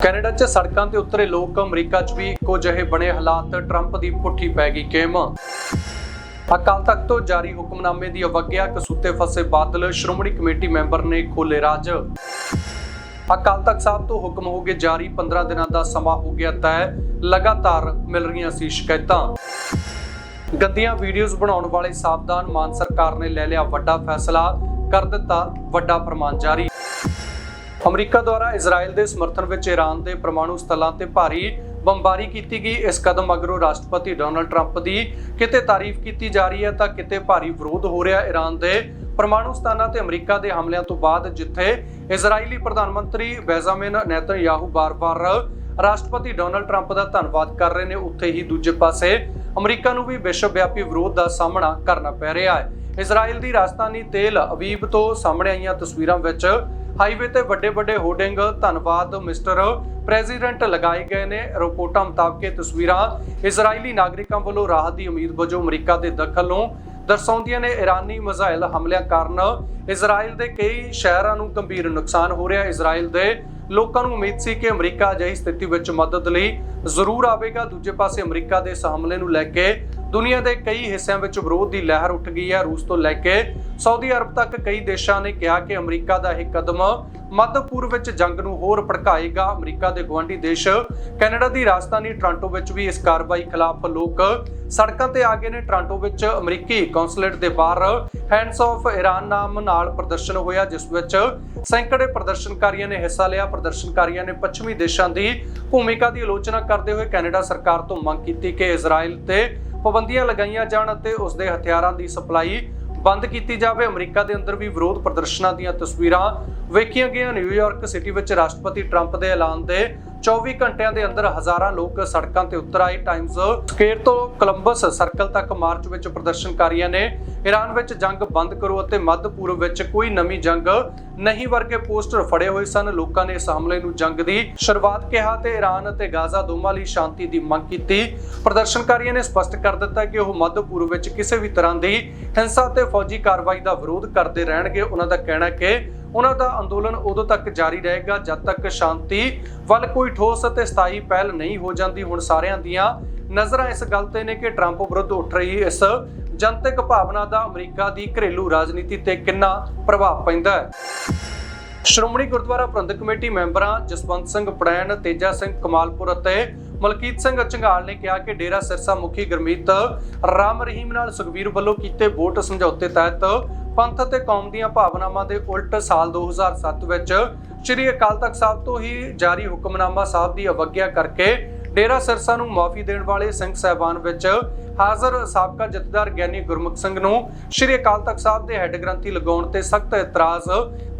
Canada 'ਚ ਸੜਕਾਂ ਤੇ ਉਤਰੇ ਲੋਕ ਅਮਰੀਕਾ 'ਚ ਵੀ ਇੱਕੋ ਜਿਹੇ ਬਣੇ ਹਾਲਾਤ, ਟਰੰਪ ਦੀ ਪੁੱਠੀ ਪੈ ਗਈ ਗੇਮ ਅਕਾਲ ਤਖਤ ਤੋਂ ਜਾਰੀ ਹੁਕਮਨਾਮੇ ਦੀ ਅਵਗਿਆ, ਕਸੂਤੇ ਫਸੇ ਬਾਦਲ, ਸ਼੍ਰੋਮਣੀ ਕਮੇਟੀ ਮੈਂਬਰ ਨੇ ਖੋਲੇ ਰਾਜ। ਅਕਾਲ ਤਖਤ ਸਾਹਿਬ ਤੋਂ ਹੁਕਮ ਹੋ ਗਏ ਜਾਰੀ 15 ਦਿਨਾਂ ਦਾ ਸਮਾਂ ਹੋ ਗਿਆ ਤੈਅ, ਲਗਾਤਾਰ ਮਿਲ ਰਹੀਆਂ ਸੀ ਸ਼ਿਕਾਇਤਾਂ। ਗੰਦੀਆਂ ਵੀਡੀਓਜ਼ ਬਣਾਉਣ ਵਾਲੇ ਸਾਵਧਾਨ ਮਾਨ ਸਰਕਾਰ ਨੇ ਲੈ ਲਿਆ ਵੱਡਾ ਫੈਸਲਾ, ਕਰ ਦਿੱਤਾ ਵੱਡਾ ਫਰਮਾਨ ਜਾਰੀ। ਅਮਰੀਕਾ ਦੁਆਰਾ ਇਜ਼ਰਾਈਲ ਦੇ ਸਮਰਥਨ ਵਿੱਚ ਈਰਾਨ ਦੇ ਪਰਮਾਣੂ ਸਥਲਾਂ ਤੇ ਭਾਰੀ ਬੰਬਾਰੀ ਕੀਤੀ ਗਈ। ਇਸ ਕਦਮ ਮਗਰੋਂ ਰਾਸ਼ਟਰਪਤੀ ਡੋਨਲਡ ਟਰੰਪ ਦੀ ਕਿਤੇ ਤਾਰੀਫ ਕੀਤੀ ਜਾ ਰਹੀ ਹੈ ਤਾਂ ਕਿਤੇ ਭਾਰੀ ਵਿਰੋਧ ਹੋ ਰਿਹਾ। ਈਰਾਨ ਦੇ ਪਰਮਾਣੂ ਸਥਾਨਾਂ ਤੇ ਅਮਰੀਕਾ ਦੇ ਹਮਲਿਆਂ ਤੋਂ ਬਾਅਦ ਜਿੱਥੇ ਇਜ਼ਰਾਈਲੀ ਪ੍ਰਧਾਨ ਮੰਤਰੀ ਬੈਜ਼ਾਮਿਨ ਨੇਤਨਯਾਹੂ ਬਾਰ-ਬਾਰ ਰਾਸ਼ਟਰਪਤੀ ਡੋਨਲਡ ਟਰੰਪ ਦਾ ਧੰਨਵਾਦ ਕਰ ਰਹੇ ਨੇ, ਉੱਥੇ ਹੀ ਦੂਜੇ ਪਾਸੇ ਅਮਰੀਕਾ ਨੂੰ ਵੀ ਵਿਸ਼ਵ ਵਿਆਪੀ ਵਿਰੋਧ ਦਾ ਸਾਹਮਣਾ ਕਰਨਾ ਪੈ ਰਿਹਾ ਹੈ। ਇਜ਼ਰਾਈਲ ਦੀ ਰਾਜਧਾਨੀ ਤੇਲ ਅਵੀਬ ਤੋਂ ਸਾਹਮਣੇ ਆਈਆਂ ਤਸਵੀਰਾਂ ਵਿੱਚ ਹਾਈਵੇ ਤੇ ਵੱਡੇ ਵੱਡੇ ਹੋਰਡਿੰਗ, ਧੰਨਵਾਦ ਮਿਸਟਰ। ਪ੍ਰੈਜ਼ੀਡੈਂਟ ਲਗਾਏ ਗਏ ਨੇ ਰਿਪੋਰਟਾਂ ਮੁਤਾਬਕ ਇਹ ਤਸਵੀਰਾਂ ਇਜ਼ਰਾਈਲੀ ਨਾਗਰਿਕਾਂ ਵੱਲੋਂ ਰਾਹਤ ਦੀ ਉਮੀਦ ਵਜੋਂ ਅਮਰੀਕਾ ਦੇ ਦਖਲ ਨੂੰ ਦਰਸਾਉਂਦੀਆਂ ਨੇ ਇਰਾਨੀ ਮਿਜ਼ਾਈਲ ਹਮਲਿਆਂ ਕਾਰਨ। ਇਜ਼ਰਾਈਲ ਦੇ ਕਈ ਸ਼ਹਿਰਾਂ ਨੂੰ ਗੰਭੀਰ ਨੁਕਸਾਨ ਹੋ ਰਿਹਾ। ਹੈ ਇਜ਼ਰਾਈਲ ਦੇ ਲੋਕਾਂ ਨੂੰ ਉਮੀਦ ਸੀ ਕਿ ਅਮਰੀਕਾ ਅਜਿਹੀ ਸਥਿਤੀ ਵਿੱਚ ਮਦਦ ਲਈ ਜ਼ਰੂਰ ਆਵੇਗਾ। ਦੂਜੇ ਪਾਸੇ ਅਮਰੀਕਾ ਦੇ ਇਸ ਹਮਲੇ ਨੂੰ ਲੈ ਕੇ ਦੁਨੀਆ ਦੇ ਕਈ ਹਿੱਸਿਆਂ ਵਿੱਚ ਵਿਰੋਧ ਦੀ ਲਹਿਰ ਉੱਠ ਗਈ ਹੈ। ਰੂਸ ਤੋਂ ਲੈ ਕੇ ਸਾਊਦੀ ਅਰਬ ਤੱਕ ਕਈ ਦੇਸ਼ਾਂ ਨੇ ਕਿਹਾ ਕਿ ਅਮਰੀਕਾ ਦਾ ਇਹ ਕਦਮ ਮੱਧ ਪੂਰਬ ਵਿੱਚ ਜੰਗ ਨੂੰ ਹੋਰ ਭੜਕਾਏਗਾ। ਅਮਰੀਕਾ ਦੇ ਗਵਾਂਢੀ ਦੇਸ਼ ਕੈਨੇਡਾ ਦੀ ਰਾਜਧਾਨੀ ਟੋਰਾਂਟੋ ਵਿੱਚ ਵੀ ਇਸ ਕਾਰਵਾਈ ਖਿਲਾਫ ਲੋਕ ਸੜਕਾਂ ਤੇ ਆ ਗਏ ਨੇ। ਟੋਰਾਂਟੋ ਵਿੱਚ ਅਮਰੀਕੀ ਕੌਂਸੂਲੇਟ ਦੇ ਬਾਹਰ ਹੈਂਡਸ ਆਫ ਈਰਾਨ ਨਾਮ ਨਾਲ ਪ੍ਰਦਰਸ਼ਨ ਹੋਇਆ, ਜਿਸ ਵਿੱਚ ਸੈਂਕੜੇ ਪ੍ਰਦਰਸ਼ਨਕਾਰੀਆਂ ਨੇ ਹਿੱਸਾ ਲਿਆ। ਪ੍ਰਦਰਸ਼ਨਕਾਰੀਆਂ ਨੇ ਪੱਛਮੀ ਦੇਸ਼ਾਂ ਦੀ ਭੂਮਿਕਾ ਦੀ ਆਲੋਚਨਾ ਕਰਦੇ ਹੋਏ ਕੈਨੇਡਾ ਸਰਕਾਰ ਤੋਂ ਮੰਗ ਕੀਤੀ ਕਿ ਇਜ਼ਰਾਈਲ ਤੇ ਪਾਬੰਦੀਆਂ ਲਗਾਈਆਂ ਜਾਣ ਅਤੇ ਉਸ ਦੇ ਹਥਿਆਰਾਂ ਦੀ ਸਪਲਾਈ ਬੰਦ ਕੀਤੀ ਜਾਵੇ। ਅਮਰੀਕਾ ਦੇ ਅੰਦਰ ਵੀ ਵਿਰੋਧ ਪ੍ਰਦਰਸ਼ਨਾਂ ਦੀਆਂ ਤਸਵੀਰਾਂ ਵੇਖੀਆਂ ਗਈਆਂ। ਨਿਊਯਾਰਕ ਸਿਟੀ ਵਿੱਚ ਰਾਸ਼ਟਰਪਤੀ ਟਰੰਪ ਦੇ ਐਲਾਨ ਦੇ 24 ਘੰਟਿਆਂ ਦੇ ਅੰਦਰ ਹਜ਼ਾਰਾਂ ਲੋਕ ਸੜਕਾਂ ਤੇ ਉਤਰ ਆਏ। ਟਾਈਮਜ਼ ਸਕੁਅਰ ਤੋਂ ਕੋਲੰਬਸ ਸਰਕਲ ਤੱਕ ਮਾਰਚ ਵਿੱਚ ਪ੍ਰਦਰਸ਼ਨਕਾਰੀਆਂ ਨੇ ਈਰਾਨ ਵਿੱਚ ਜੰਗ ਬੰਦ ਕਰੋ ਅਤੇ ਮੱਧ ਪੂਰਬ ਵਿੱਚ ਕੋਈ ਨਵੀਂ ਜੰਗ ਨਹੀਂ ਵਰਗੇ ਪੋਸਟਰ ਫੜੇ ਹੋਏ ਸਨ। ਲੋਕਾਂ ਨੇ ਇਸ ਹਮਲੇ ਨੂੰ ਜੰਗ ਦੀ ਸ਼ੁਰੂਆਤ ਕਿਹਾ ਤੇ ਈਰਾਨ ਅਤੇ ਗਾਜ਼ਾ ਦੋਵਾਂ ਲਈ ਸ਼ਾਂਤੀ ਦੀ ਮੰਗ ਕੀਤੀ। ਪ੍ਰਦਰਸ਼ਨਕਾਰੀਆਂ ਨੇ ਸਪਸ਼ਟ ਕਰ ਦਿੱਤਾ ਕਿ ਉਹ ਮੱਧ ਪੂਰਬ ਵਿੱਚ ਕਿਸੇ ਵੀ ਤਰ੍ਹਾਂ ਦੀ ਹਿੰਸਾ ਤੇ ਫੌਜੀ ਕਾਰਵਾਈ ਦਾ ਵਿਰੋਧ ਕਰਦੇ ਰਹਿਣਗੇ। ਉਹਨਾਂ ਦਾ ਕਹਿਣਾ ਕਿ ਉਹਨਾਂ ਦਾ ਅੰਦੋਲਨ ਉਦੋਂ ਤੱਕ ਜਾਰੀ ਰਹੇਗਾ ਜਦ ਤੱਕ ਸ਼ਾਂਤੀ ਵੱਲ ਕੋਈ ਠੋਸ ਅਤੇ ਸਥਾਈ ਪਹਿਲ ਨਹੀਂ ਹੋ ਜਾਂਦੀ। ਹੁਣ ਸਾਰਿਆਂ ਦੀਆਂ ਨਜ਼ਰਾਂ ਇਸ ਗੱਲ ਤੇ ਨੇ ਕਿ ਟਰੰਪ ਵਿਰੁੱਧ ਉੱਠ ਰਹੀ ਇਸ ਜਨਤਕ ਭਾਵਨਾ ਦਾ ਅਮਰੀਕਾ ਦੀ ਘਰੇਲੂ ਰਾਜਨੀਤੀ ਤੇ ਕਿੰਨਾ ਪ੍ਰਭਾਵ ਪੈਂਦਾ ਹੈ। ਸ਼੍ਰੋਮਣੀ ਗੁਰਦੁਆਰਾ ਪ੍ਰਬੰਧਕ ਕਮੇਟੀ ਮੈਂਬਰਾਂ ਜਸਵੰਤ ਸਿੰਘ ਪੜੈਣ, ਤੇਜਾ ਸਿੰਘ ਕਮਾਲਪੁਰ ਅਤੇ ਮਲਕੀਤ ਸਿੰਘ ਚੰਗਾਲ ਨੇ ਕਿਹਾ ਕਿ ਡੇਰਾ ਸਿਰਸਾ ਮੁਖੀ ਗਰਮੀਤ ਰਾਮ ਰਹੀਮ ਨਾਲ ਸੁਖਬੀਰ ਵੱਲੋਂ ਕੀਤੇ ਵੋਟ ਸਮਝੌਤੇ ਤਹਿਤ ਪੰਥ ਅਤੇ ਕੌਮ ਦੀਆਂ ਭਾਵਨਾਵਾਂ ਦੇ ਉਲਟ ਸਾਲ 2007 ਵਿੱਚ ਸ੍ਰੀ ਅਕਾਲ ਤਖਤ ਸਾਹਿਬ ਤੋਂ ਹੀ ਜਾਰੀ ਹੁਕਮਨਾਮਾ ਸਾਹਿਬ ਦੀ ਅਵਗਿਆ ਕਰਕੇ ਡੇਰਾ ਸਿਰਸਾ ਨੂੰ ਮਾਫੀ ਦੇਣ ਵਾਲੇ ਸਿੰਘ ਸਹਿਬਾਨ ਵਿੱਚ ਹਾਜ਼ਰ ਸਾਬਕਾ ਜਥੇਦਾਰ ਗਿਆਨੀ ਗੁਰਮੁਖ ਸਿੰਘ ਨੂੰ ਸ਼੍ਰੀ ਅਕਾਲ ਤਖਤ ਸਾਹਿਬ ਦੇ ਹੈੱਡ ਗ੍ਰੰਥੀ ਲਗਾਉਣ ਤੇ ਸਖਤ ਇਤਰਾਜ਼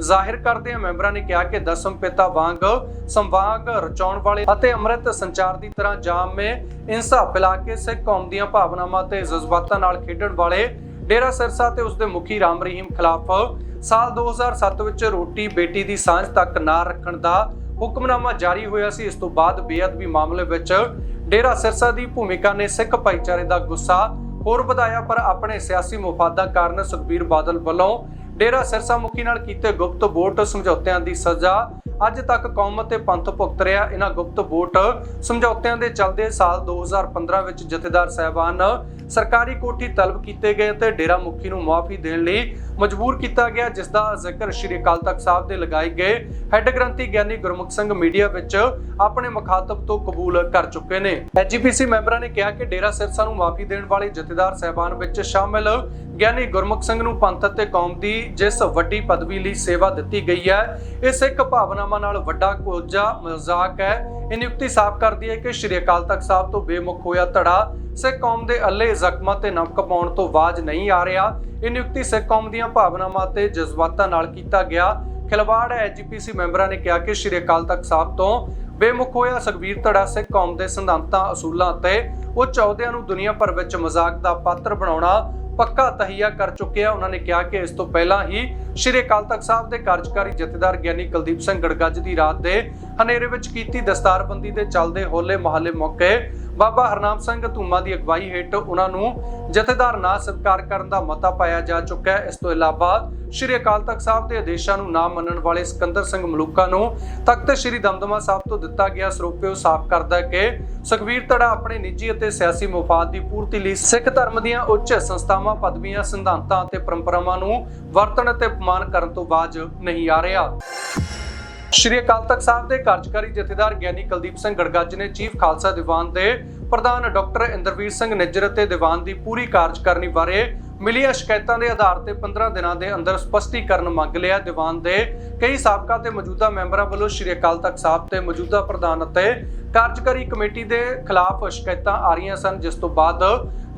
ਜ਼ਾਹਿਰ ਕਰਦੇ ਮੈਂਬਰਾਂ ਨੇ ਕਿਹਾ ਕਿ ਦਸਮ ਪਿਤਾ ਵਾਂਗ ਸੰਵਾਗ ਰਚਾਉਣ ਵਾਲੇ ਅਤੇ ਅੰਮ੍ਰਿਤ ਸੰਚਾਰ ਦੀ ਤਰ੍ਹਾਂ ਜਾਮੇ ਇਨਸਾ ਪਿਲਾ ਕੇ ਸਿੱਖ ਕੌਮ ਦੀਆਂ ਭਾਵਨਾਵਾਂ ਤੇ ਜਜ਼ਬਾਤਾਂ ਨਾਲ ਖੇਡਣ ਵਾਲੇ ਡੇਰਾ ਸਿਰਸਾ ਤੇ ਉਸ ਦੇ ਮੁਖੀ ਰਾਮ ਰਹੀਮ ਖਿਲਾਫ ਸਾਲ 2007 ਵਿੱਚ ਰੋਟੀ ਬੇਟੀ ਦੀ ਸਾਂਝ ਤੱਕ ਨਾ ਰੱਖਣ ਦਾ ਹੁਕਮਨਾਮਾ ਜਾਰੀ ਹੋਇਆ ਸੀ। ਇਸ ਤੋਂ ਬਾਅਦ ਬੇਅਦਬੀ ਮਾਮਲੇ ਵਿੱਚ ਡੇਰਾ ਸਿਰਸਾ ਦੀ ਭੂਮਿਕਾ ਨੇ ਸਿੱਖ ਭਾਈਚਾਰੇ ਦਾ ਗੁੱਸਾ ਹੋਰ ਵਧਾਇਆ, ਪਰ ਆਪਣੇ ਸਿਆਸੀ ਮੁਫਾਦਾਂ ਕਾਰਨ ਸੁਖਬੀਰ ਬਾਦਲ ਵੱਲੋਂ ਡੇਰਾ ਸਿਰਸਾ ਮੁਖੀ ਨਾਲ ਕੀਤੇ ਗੁਪਤ ਵੋਟ ਸਮਝੌਤਿਆਂ ਦੀ ਸਜ਼ਾ ਅੱਜ ਤੱਕ ਕੌਮ ਅਤੇ ਪੰਥ ਭੁਗਤ ਰਿਹਾ। ਇਹਨਾਂ ਗੁਪਤ ਵੋਟ ਸਮਝੌਤਿਆਂ ਦੇ ਚੱਲਦੇ ਸਾਲ 2015 ਵਿੱਚ ਜਥੇਦਾਰ ਸਹਿਬਾਨ ਸਰਕਾਰੀ ਕੋਠੀ ਤਲਬ ਕੀਤੇ ਗਏ ਤੇ ਡੇਰਾ ਮੁਖੀ ਨੂੰ ਮੁਆਫੀ ਦੇਣ ਲਈ ਮਜਬੂਰ ਕੀਤਾ ਗਿਆ ਜਿਸ ਦਾ ਜ਼ਿਕਰ ਸ਼੍ਰੀ ਅਕਾਲ ਤਖਤ ਸਾਹਿਬ ਦੇ ਲਗਾਏ ਗਏ ਹੈੱਡ ਗ੍ਰੰਥੀ ਗਿਆਨੀ ਗੁਰਮੁਖ ਸਿੰਘ ਮੀਡੀਆ ਵਿੱਚ ਆਪਣੇ ਮੁਖਾਤਬ ਤੋਂ ਕਬੂਲ ਕਰ ਚੁੱਕੇ ਨੇ। ਐਜੀਪੀਸੀ ਮੈਂਬਰਾਂ ਨੇ ਕਿਹਾ ਕਿ ਡੇਰਾ ਸਿਰਸਾ ਨੂੰ ਮਾਫੀ ਦੇਣ ਵਾਲੇ ਜਥੇਦਾਰ ਸਹਿਬਾਨ ਵਿੱਚ ਸ਼ਾਮਿਲ ਗਿਆਨੀ ਗੁਰਮੁਖ ਸਿੰਘ ਨੂੰ ਪੰਥ ਅਤੇ ਕੌਮ ਦੀ ਜਿਸ ਵੱਡੀ ਪਦਵੀ ਲਈ ਸੇਵਾ ਦਿੱਤੀ ਗਈ ਹੈ ਇਹ ਸਿੱਖ ਭਾਵਨਾਵਾਂ ਨਾਲ ਵੱਡਾ ਕੋਝਾ ਮਜ਼ਾਕ ਹੈ। ਇਹ ਨਿਯੁਕਤੀ ਸਾਫ਼ ਕਰਦੀ ਹੈ ਕਿ ਸ਼੍ਰੀ ਅਕਾਲ ਤਖਤ ਸਾਹਿਬ ਤੋਂ ਬੇਮੁਖ ਹੋਇਆ ਧੜਾ ਸਿੱਖ ਕੌਮ ਦੇ ਅੱਲੇ ਜ਼ਖਮਾਂ ਤੇ ਨਮਕ ਪਾਉਣ ਤੋਂ ਬਾਜ ਨਹੀਂ ਆ ਰਿਹਾ। ਇਹ ਨਿਯੁਕਤੀ ਸਿੱਖ ਕੌਮ ਦੀਆਂ ਭਾਵਨਾਵਾਂ ਤੇ ਜਜ਼ਬਾਤਾਂ ਨਾਲ ਕੀਤਾ ਗਿਆ। ਖਿਲਵਾੜ ਹੈ ਐਜੀਪੀਸੀ ਮੈਂਬਰਾਂ ਨੇ ਕਿਹਾ ਕਿ ਸ਼੍ਰੀ ਅਕਾਲ ਤਖਤ ਸਾਹਿਬ ਤੋਂ ਬੇਮੁਖ ਹੋਇਆ ਸੁਖਬੀਰ ਧੜਾ ਸਿੱਖ ਕੌਮ ਦੇ ਸਿਧਾਂਤਾਂ, ਅਸੂਲਾਂ ਅਤੇ ਉਹ ਚੌਦਿਆਂ ਨੂੰ ਦੁਨੀਆ ਭਰ ਵਿੱਚ ਮਜ਼ਾਕ ਦਾ ਪਾਤਰ ਬਣਾਉਣਾ ਪੱਕਾ ਤਹੀਆ ਕਰ ਚੁੱਕਿਆ ਉਹਨਾਂ ਨੇ ਕਿਹਾ ਕਿ ਇਸ ਤੋਂ ਪਹਿਲਾਂ ਹੀ ਸ਼੍ਰੀ ਅਕਾਲ ਤਖਤ ਸਾਹਿਬ ਦੇ ਕਾਰਜਕਾਰੀ ਜਥੇਦਾਰ ਗਿਆਨੀ ਕੁਲਦੀਪ ਸਿੰਘ ਗੜਗੱਜ ਦੀ ਰਾਤ ਦੇ ਹਨੇਰੇ ਵਿੱਚ ਕੀਤੀ ਦਸਤਾਰਬੰਦੀ ਦੇ ਚੱਲਦੇ ਹੋਲੇ ਮਹੱਲੇ ਮੌਕੇ ਬਾਬਾ ਹਰਨਾਮ ਸਿੰਘ ਧੂਮਾ ਦੀ ਅਗਵਾਈ ਹੇਠ ਉਹਨਾਂ ਨੂੰ ਜਥੇਦਾਰ ਨਾ ਸਤਿਕਾਰ ਕਰਨ ਦਾ ਮਤਾ ਪਾਇਆ ਜਾ ਚੁੱਕਾ ਹੈ। ਇਸ ਤੋਂ ਇਲਾਵਾ ਸ਼੍ਰੀ ਅਕਾਲ ਤਖਤ ਸਾਹਿਬ ਦੇ ਆਦੇਸ਼ਾਂ ਨੂੰ ਨਾ ਮੰਨਣ ਵਾਲੇ ਸਿਕੰਦਰ ਸਿੰਘ ਮਲੂਕਾ ਨੂੰ ਤਖਤ ਸ਼੍ਰੀ ਦਮਦਮਾ ਸਾਹਿਬ ਤੋਂ ਦਿੱਤਾ ਗਿਆ ਸਰੋਪਿਓ ਸਾਫ਼ ਕਰਦਾ ਹੈ ਕਿ ਸੁਖਵੀਰ ਧੜਾ ਆਪਣੇ ਨਿੱਜੀ ਅਤੇ ਸਿਆਸੀ ਮੁਫਾਦ ਦੀ ਪੂਰਤੀ ਲਈ ਸਿੱਖ ਧਰਮ ਦੀਆਂ ਉੱਚ ਸੰਸਥਾਵਾਂ, ਪਦਵੀਆਂ, ਸਿਧਾਂਤਾਂ ਅਤੇ ਪਰੰਪਰਾਵਾਂ ਨੂੰ ਵਰਤਣ ਅਤੇ ਅਪਮਾਨ ਕਰਨ ਤੋਂ ਬਾਜ ਨਹੀਂ ਆ ਰਿਹਾ। ਸ਼੍ਰੀ ਅਕਾਲ ਤਖਤ ਸਾਹਿਬ ਦੇ ਕਾਰਜਕਾਰੀ ਜਥੇਦਾਰ ਗਿਆਨੀ ਕੁਲਦੀਪ ਸਿੰਘ ਗੜਗੱਜ ਨੇ ਚੀਫ ਖਾਲਸਾ ਦੀਵਾਨ ਦੇ ਪ੍ਰਧਾਨ ਡਾਕਟਰ ਇੰਦਰਵੀਰ ਸਿੰਘ ਨਿੱਜਰ ਅਤੇ ਦੀਵਾਨ ਦੀ ਪੂਰੀ ਕਾਰਜਕਾਰਨੀ ਬਾਰੇ ਮਿਲੀਆਂ ਸ਼ਿਕਾਇਤਾਂ ਦੇ ਆਧਾਰ ਤੇ 15 ਦਿਨਾਂ ਦੇ ਅੰਦਰ ਸਪਸ਼ਟੀਕਰਨ ਮੰਗ ਲਿਆ। ਦੀਵਾਨ ਦੇ ਕਈ ਸਾਬਕਾ ਤੇ ਮੌਜੂਦਾ ਮੈਂਬਰਾਂ ਵੱਲੋਂ ਸ਼੍ਰੀ ਅਕਾਲ ਤਖਤ ਸਾਹਿਬ ਤੇ ਮੌਜੂਦਾ ਪ੍ਰਧਾਨ ਅਤੇ ਕਾਰਜਕਾਰੀ ਕਮੇਟੀ ਦੇ ਖਿਲਾਫ ਸ਼ਿਕਾਇਤਾਂ ਆ ਰਹੀਆਂ ਸਨ, ਜਿਸ ਤੋਂ ਬਾਅਦ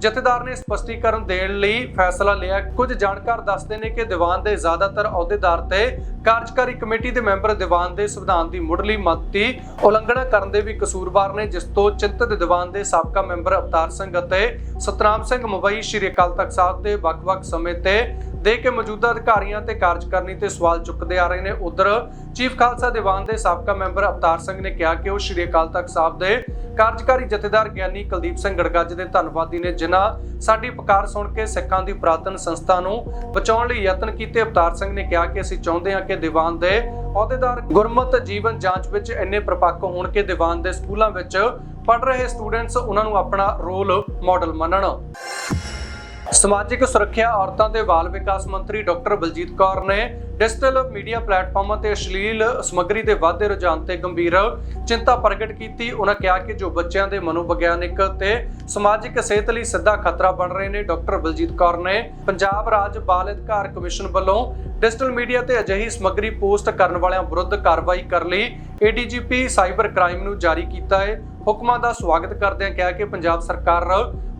ਜਥੇਦਾਰ ਨੇ ਸਪਸ਼ਟੀਕਰਨ ਦੇਣ ਲਈ ਫੈਸਲਾ ਲਿਆ। ਕੁਝ ਜਾਣਕਾਰ ਦੱਸਦੇ ਨੇ ਕਿ ਦੀਵਾਨ ਦੇ ਜ਼ਿਆਦਾਤਰ ਅਹੁਦੇਦਾਰ ਤੇ ਕਾਰਜਕਾਰੀ ਕਮੇਟੀ ਦੇ ਮੈਂਬਰ ਦੀਵਾਨ ਦੇ ਸੰਵਿਧਾਨ ਦੀ ਮੁੱਢਲੀ ਮੱਤ ਦੀ ਉਲੰਘਣਾ ਕਰਨ ਦੇ ਵੀ ਕਸੂਰਵਾਰ ਨੇ, ਜਿਸ ਤੋਂ ਚਿੰਤਤ ਦੀਵਾਨ ਦੇ ਸਾਬਕਾ ਮੈਂਬਰ ਅਵਤਾਰ ਸਿੰਘ ਅਤੇ ਸਤਨਾਮ ਸਿੰਘ ਮੁੰਬਈ, ਸ਼੍ਰੀ ਅਕਾਲ ਤਖਤ ਸਾਹਿਬ ਦੇ ਵੱਖ-ਵੱਖ ਸਮੇਂ ਤੇ ਦੇ ਕੇ ਮੌਜੂਦਾ ਅਧਿਕਾਰੀਆਂ ਤੇ ਕਾਰਜਕਾਰਨੀ ਤੇ ਸਵਾਲ ਚੁੱਕਦੇ ਆ ਰਹੇ ਨੇ। ਉਧਰ ਚੀਫ ਖਾਲਸਾ ਦੀਵਾਨ ਦੇ ਸਾਬਕਾ ਮੈਂਬਰ ਅਵਤਾਰ ਸਿੰਘ ਨੇ ਕਿਹਾ ਕਿ ਉਹ ਸ਼੍ਰੀ ਅਕਾਲ ਤਖਤ ਸਾਹਿਬ ਦੇ ਕਾਰਜਕਾਰੀ ਜਥੇਦਾਰ ਗਿਆਨੀ ਕੁਲਦੀਪ ਸਿੰਘ ਗੜਗੱਜ ਦੇ ਧੰਨਵਾਦੀ ਨੇ, ਜਿਨ੍ਹਾਂ ਸਾਡੀ ਪੁਕਾਰ ਸੁਣ ਕੇ ਸਿੱਖਾਂ ਦੀ ਪ੍ਰਾਤਨ ਸੰਸਥਾ ਨੂੰ ਬਚਾਉਣ ਲਈ ਯਤਨ ਕੀਤੇ। ਅਵਤਾਰ ਸਿੰਘ ਨੇ ਕਿਹਾ ਕਿ ਅਸੀਂ ਚਾਹੁੰਦੇ ਹਾਂ ਕਿ ਦੀਵਾਨ ਦੇ ਅਹੁਦੇਦਾਰ ਗੁਰਮਤ ਜੀਵਨ ਜਾਂਚ ਵਿੱਚ ਇੰਨੇ ਪ੍ਰਪੱਕ ਹੋਣ ਕਿ ਦੀਵਾਨ ਦੇ ਸਕੂਲਾਂ ਵਿੱਚ ਪੜ ਰਹੇ ਸਟੂਡੈਂਟਸ, ਉਹਨਾਂ ਨੂੰ ਆਪਣਾ ਰੋਲ ਮਾਡਲ ਮੰਨਣ। ਸਮਾਜਿਕ ਸੁਰੱਖਿਆ ਔਰਤਾਂ ਤੇ ਬਾਲ ਵਿਕਾਸ ਮੰਤਰੀ ਡਾਕਟਰ ਬਲਜੀਤ ਕੌਰ ਨੇ ਡਿਜੀਟਲ ਮੀਡੀਆ ਪਲੇਟਫਾਰਮਾਂ ਤੇ ਅਸ਼ਲੀਲ ਸਮੱਗਰੀ ਦੇ ਵਾਧੇ ਰੁਝਾਨ ਤੇ ਗੰਭੀਰ ਚਿੰਤਾ ਪ੍ਰਗਟ ਕੀਤੀ। ਉਹਨਾਂ ਕਿਹਾ ਕਿ ਜੋ ਬੱਚਿਆਂ ਦੇ ਮਨੋਵਿਗਿਆਨਿਕ ਤੇ ਸਮਾਜਿਕ ਸਿਹਤ ਲਈ ਸਿੱਧਾ ਖਤਰਾ ਬਣ ਰਹੇ ਨੇ, ਡਾਕਟਰ ਬਲਜੀਤ ਕੌਰ ਨੇ ਪੰਜਾਬ ਰਾਜ ਬਾਲ ਅਧਿਕਾਰ ਕਮਿਸ਼ਨ ਵੱਲੋਂ ਡਿਜੀਟਲ ਮੀਡੀਆ ਤੇ ਅਜਿਹੀ ਸਮੱਗਰੀ ਪੋਸਟ ਕਰਨ ਵਾਲਿਆਂ ਵਿਰੁੱਧ ਕਾਰਵਾਈ ਕਰਨ ਲਈ ਏਡੀਜੀਪੀ ਸਾਈਬਰ ਕ੍ਰਾਈਮ ਨੂੰ ਜਾਰੀ ਕੀਤਾ ਹੈ। ਹੁਕਮਾਂ ਦਾ ਸਵਾਗਤ ਕਰਦਿਆਂ ਕਿਹਾ ਕਿ ਪੰਜਾਬ ਸਰਕਾਰ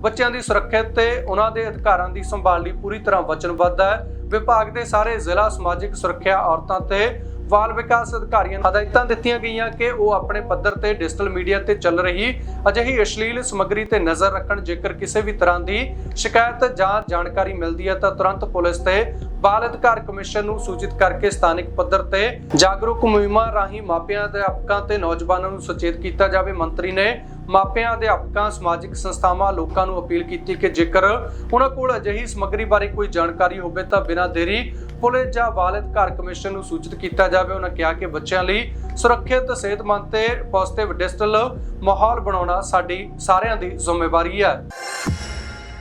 ਬੱਚਿਆਂ ਦੀ ਸੁਰੱਖਿਆ ਤੇ ਉਹਨਾਂ ਦੇ ਅਧਿਕਾਰਾਂ ਦੀ ਸੰਭਾਲ ਲਈ ਪੂਰੀ ਤਰ੍ਹਾਂ ਵਚਨਬੱਧ ਹੈ। ਵਿਭਾਗ ਦੇ ਸਾਰੇ ਜ਼ਿਲ੍ਹਾ ਸਮਾਜਿਕ ਸੁਰੱਖਿਆ ਔਰਤਾਂ ਤੇ ਬਾਲ ਵਿਕਾਸ ਅਧਿਕਾਰੀਆਂ ਨੂੰ ਹਦਾਇਤਾਂ ਦਿੱਤੀਆਂ ਗਈਆਂ ਕਿ ਉਹ ਆਪਣੇ ਪੱਧਰ ਤੇ ਡਿਜੀਟਲ ਮੀਡੀਆ ਤੇ ਚੱਲ ਰਹੀ ਅਜਿਹੀ ਅਸ਼ਲੀਲ ਸਮੱਗਰੀ ਤੇ ਨਜ਼ਰ ਰੱਖਣ। ਜੇਕਰ ਕਿਸੇ ਵੀ ਤਰ੍ਹਾਂ ਦੀ ਸ਼ਿਕਾਇਤ ਜਾਂ ਜਾਣਕਾਰੀ ਮਿਲਦੀ ਹੈ, ਤਾਂ ਤੁਰੰਤ ਪੁਲਿਸ ਤੇ ਬਾਲ ਅਧਿਕਾਰ ਕਮਿਸ਼ਨ ਨੂੰ ਸੂਚਿਤ ਕਰਕੇ ਸਥਾਨਕ ਪੱਧਰ ਤੇ ਜਾਗਰੂਕ ਮੁਹਿੰਮਾਂ ਰਾਹੀਂ ਮਾਪਿਆਂ, ਅਧਿਆਪਕਾਂ ਤੇ ਨੌਜਵਾਨਾਂ ਨੂੰ ਸੁਚੇਤ ਕੀਤਾ ਜਾਵੇ। ਮੰਤਰੀ ਨੇ ਮਾਪਿਆਂ, ਅਧਿਆਪਕਾਂ, ਸਮਾਜਿਕ ਸੰਸਥਾਵਾਂ ਲੋਕਾਂ ਨੂੰ ਅਪੀਲ ਕੀਤੀ ਕਿ ਜੇਕਰ ਉਹਨਾਂ ਕੋਲ ਅਜਿਹੀ ਸਮੱਗਰੀ ਬਾਰੇ ਕੋਈ ਜਾਣਕਾਰੀ ਹੋਵੇ ਤਾਂ ਬਿਨਾਂ ਦੇਰੀ ਪੁਲਿਸ ਜਾਂ ਵਾਲਿਦ ਘਰ ਕਮਿਸ਼ਨ ਨੂੰ ਸੂਚਿਤ ਕੀਤਾ ਜਾਵੇ। ਉਹਨਾਂ ਕਿਹਾ ਕਿ ਬੱਚਿਆਂ ਲਈ ਸੁਰੱਖਿਅਤ, ਸਿਹਤਮੰਦ ਤੇ ਪੋਜ਼ਿਟਿਵ ਡਿਜੀਟਲ ਮਾਹੌਲ ਬਣਾਉਣਾ ਸਾਡੀ ਸਾਰਿਆਂ ਦੀ ਜ਼ਿੰਮੇਵਾਰੀ ਹੈ।